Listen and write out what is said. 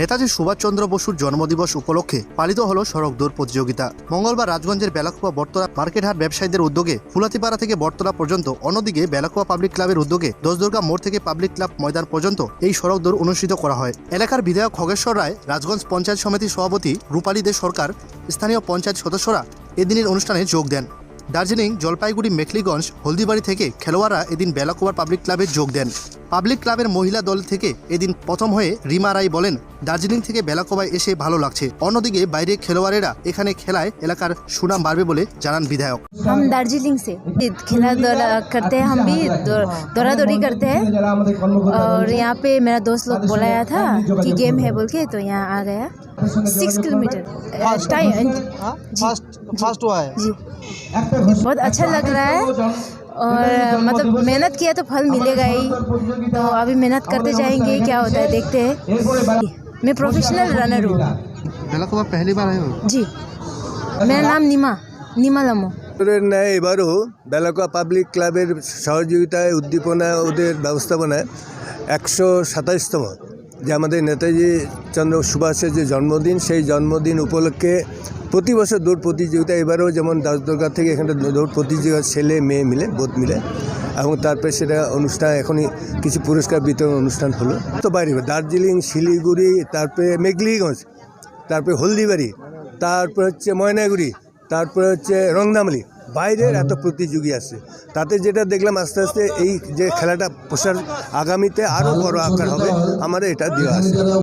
নেতাজি সুভাষচন্দ্র বসুর জন্মদিবস উপলক্ষে পালিত হলো সড়ক দৌড় প্রতিযোগিতা। মঙ্গলবার রাজগঞ্জের বেলাকুয়া বটতলা মার্কেটহাট ব্যবসায়ীদের উদ্যোগে ফুলাতিপাড়া থেকে বটতলা পর্যন্ত, অন্যদিকে বেলাকুয়া পাবলিক ক্লাবের উদ্যোগে দশদুর্গা মোড় থেকে পাবলিক ক্লাব ময়দান পর্যন্ত এই সড়ক দৌড় অনুষ্ঠিত করা হয়। এলাকার বিধায়ক খগেশ্বর রায়, রাজগঞ্জ পঞ্চায়েত সমিতির সভাপতি রূপালী দে সরকার, স্থানীয় পঞ্চায়েত সদস্যরা এদিনের অনুষ্ঠানে যোগ দেন। দার্জিলিং জলপাইগুড়ি মেখলিগঞ্জ হলদিবাড়ি থেকে খেলোয়াড়রা এদিন বেলাকুয়ার পাবলিক ক্লাবে যোগ দেন পাবলিক ক্লাবের মহিলা দল থেকে এদিন প্রথম হয়ে রিমা রায় বলেন দার্জিলিং থেকে বেলাকোবায় এসে ভালো লাগছে অন্যদিকে বাইরে খেলোয়াড়েরা এখানে খেলায় এলাকার সুনাম বাড়বে বলে জানান বিধায়ক हम दार्जिलिंग से खेला दौड़ा करते हैं हम भी दौ- दौड़ा दौड़ी करते हैं और यहाँ पे मेरा दोस्त लोग बुलाया था कि गेम है बोल के तो यहाँ आ गया सिक्स किलोमीटर फास्ट हुआ है। जी बहुत अच्छा लग रहा है। और मतलब मेहनत किया तो फल मिलेगा ही। तो अभी मेहनत करते जाएँगे क्या होता है देखते हैं। मैं प्रोफेशनल रनर हूँ। पहली बार आए जी। मेरा नाम নিমা নিমা लमो ন্যায় এবারও বেলাকোয়া পাবলিক ক্লাবের সহযোগিতায় উদ্দীপনায় ওদের ব্যবস্থাপনায় একশো যে আমাদের নেতাজি চন্দ্র সুভাষের যে জন্মদিন, সেই জন্মদিন উপলক্ষে প্রতি বছর দৌড় প্রতিযোগিতা, এবারেও যেমন দাসদুর্গা থেকে এখানে দৌড় প্রতিযোগিতা, ছেলে, মেয়ে মিলে, বোধ মিলে। এবং তারপরে সেটা অনুষ্ঠান, এখনই কিছু পুরস্কার বিতরণ অনুষ্ঠান হলো। তো বাইরে, দার্জিলিং, শিলিগুড়ি, তারপরে মেঘলিগঞ্জ, তারপরে হলদিবাড়ি, তারপর হচ্ছে ময়নাগুড়ি তারপরে হচ্ছে রংনামলি। বাইরের এত প্রতিযোগী আছে। তাতে যেটা দেখলাম আস্তে আস্তে এই যে খেলাটা প্রসার আগামীতে আরও বড় আকার হবে, আমাদের এটা দেওয়া আছে।